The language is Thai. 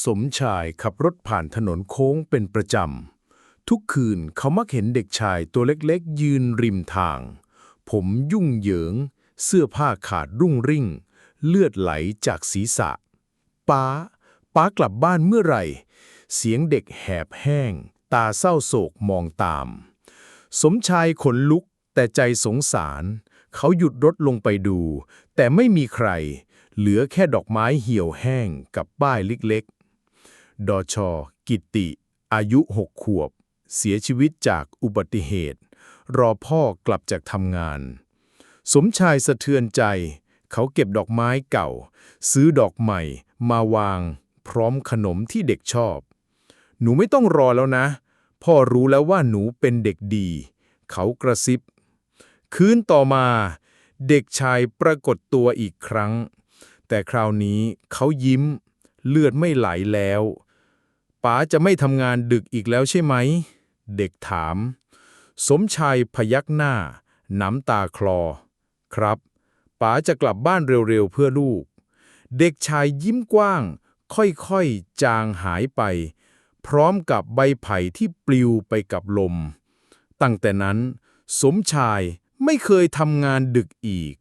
สมชายขับรถผ่านถนนโค้งเป็นประจำ ทุกคืนเขามักเห็นเด็กชายตัวเล็กๆ ยืนริมทาง ผมยุ่งเหยิง เสื้อผ้าขาดรุ่งริ่ง เลือดไหลจากศีรษะ ป้า ป้ากลับบ้านเมื่อไหร่ เสียงเด็กแหบแห้ง ตาเศร้าโศกมองตาม สมชายขนลุกแต่ใจสงสาร เขาหยุดรถลงไปดู แต่ไม่มีใคร เหลือแค่ดอกไม้เหี่ยวแห้งกับป้ายเล็กๆ ดอชอกิติ อายุหกขวบ เสียชีวิตจากอุบัติเหตุ รอพ่อกลับจากทำงาน สมชายสะเทือนใจ เขาเก็บดอกไม้เก่า ซื้อดอกใหม่ มาวาง พร้อมขนมที่เด็กชอบ หนูไม่ต้องรอแล้วนะ พ่อรู้แล้วว่าหนูเป็นเด็กดี เขากระซิบ คืนต่อมา เด็กชายปรากฏตัวอีกครั้ง แต่คราวนี้เขายิ้ม เลือดไม่ไหลแล้วป๋าจะไม่ทำงานดึกอีกแล้วใช่ไหม เด็กถาม สมชายพยักหน้า น้ำตาคลอ ครับป๋าจะกลับบ้านเร็วๆเพื่อลูก เด็กชายยิ้มกว้าง ค่อยๆ จางหายไป พร้อมกับใบไผ่ที่ปลิวไปกับลม ตั้งแต่นั้น สมชายไม่เคยทำงานดึกอีก